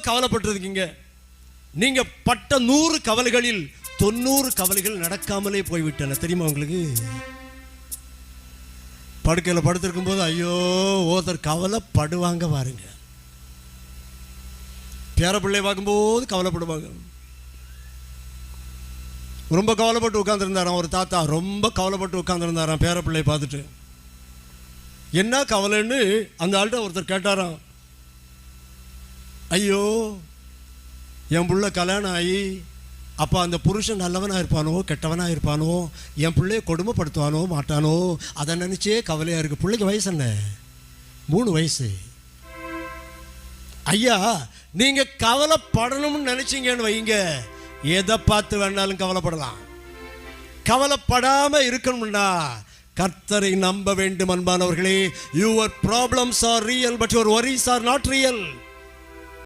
கவலைப்பட்டிருக்கீங்க? நீங்க பட்ட நூறு கவலைகளில் தொண்ணூறு கவலைகள் நடக்காமலே போய்விட்டன. தெரியுமா உங்களுக்கு? படுக்கையில் படுத்திருக்கும் போது ஐயோ ஒருத்தர் கவலைப்படுவாங்க பாருங்க. பேர பிள்ளை பார்க்கும்போது கவலைப்படுவாங்க. ரொம்ப கவலைப்பட்டு உட்காந்துருந்தாராம் ஒரு தாத்தா ரொம்ப கவலைப்பட்டு உட்காந்துருந்தாராம் பேர பிள்ளை பார்த்துட்டு. என்ன கவலைன்னு அந்த ஆள்கிட்ட ஒருத்தர் கேட்டாராம். ஐயோ என் பிள்ளை கல்யாணம் ஆகி அப்போ அந்த புருஷன் நல்லவனாக இருப்பானோ கெட்டவனாக இருப்பானோ என் பிள்ளைய கொடுமைப்படுத்துவானோ மாட்டானோ அதை நினச்சே கவலையாக இருக்குது பிள்ளைக்கு வயசு என்ன? மூணு வயசு. ஐயா நீங்கள் கவலைப்படணும்னு நினச்சிங்கன்னு வைங்க. எதை பார்த்து வேணாலும் கவலைப்படலாம். கவலைப்படாமல் இருக்கணும்னா கர்த்தரை நம்ப வேண்டும் அன்பானவர்களே. Your problems are real but your worries are not real